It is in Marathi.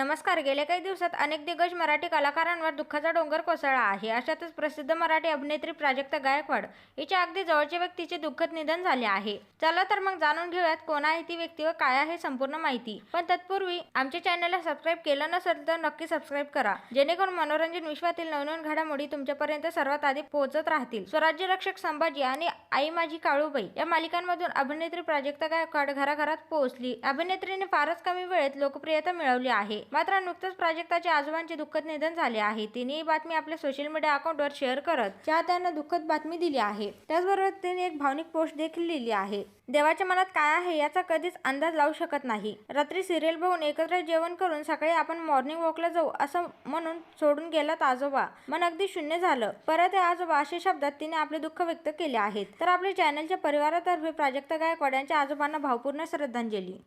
नमस्कार. गेल्या काही दिवसात अनेक दिग्गज मराठी कलाकारांवर दुःखाचा डोंगर कोसळला आहे. अशातच प्रसिद्ध मराठी अभिनेत्री प्राजक्ता गायकवाड हिच्या अगदी जवळच्या व्यक्तीचे दुःखद निधन झाले आहे. चला तर मग जाणून घेऊयात कोण आहे ती व्यक्ती व काय आहे संपूर्ण माहिती. पण तत्पूर्वी आमच्या चॅनलला सबस्क्राईब केलं नसेल तर नक्की सबस्क्राईब करा. जेणेकरून मनोरंजन विश्वातील नवनवीन घडामोडी तुमच्यापर्यंत सर्वात आधी पोहोचत राहतील. स्वराज्य रक्षक संभाजी आणि आई माझी काळूबाई या मालिकांमधून अभिनेत्री प्राजक्ता गायकवाड घराघरात पोहोचली. अभिनेत्रीने फारच कमी वेळेत लोकप्रियता मिळवली आहे. मात्र नुकतंच प्राजक्ताच्या आजोबांचे दुःखद निधन झाले आहे. तिने ही बातमी आपल्या सोशल मीडिया अकाउंटवर शेअर करत चाहत्यांना दुःखद बातमी दिली आहे. त्याचबरोबर तिने एक भावनिक पोस्ट देखील लिहिली आहे. देवाच्या मनात काय आहे याचा कधीच अंदाज लावू शकत नाही. रात्री सिरियल बघून एकत्र जेवण करून सकाळी आपण मॉर्निंग वॉकला जाऊ असं म्हणून सोडून गेलात आजोबा. मन अगदी शून्य झालं. परत आजोबा अशा शब्दात तिने आपले दुःख व्यक्त केले आहेत. तर आपल्या चॅनलच्या परिवारातर्फे प्राजक्ता गायकवाड यांच्या आजोबांना भावपूर्ण श्रद्धांजली.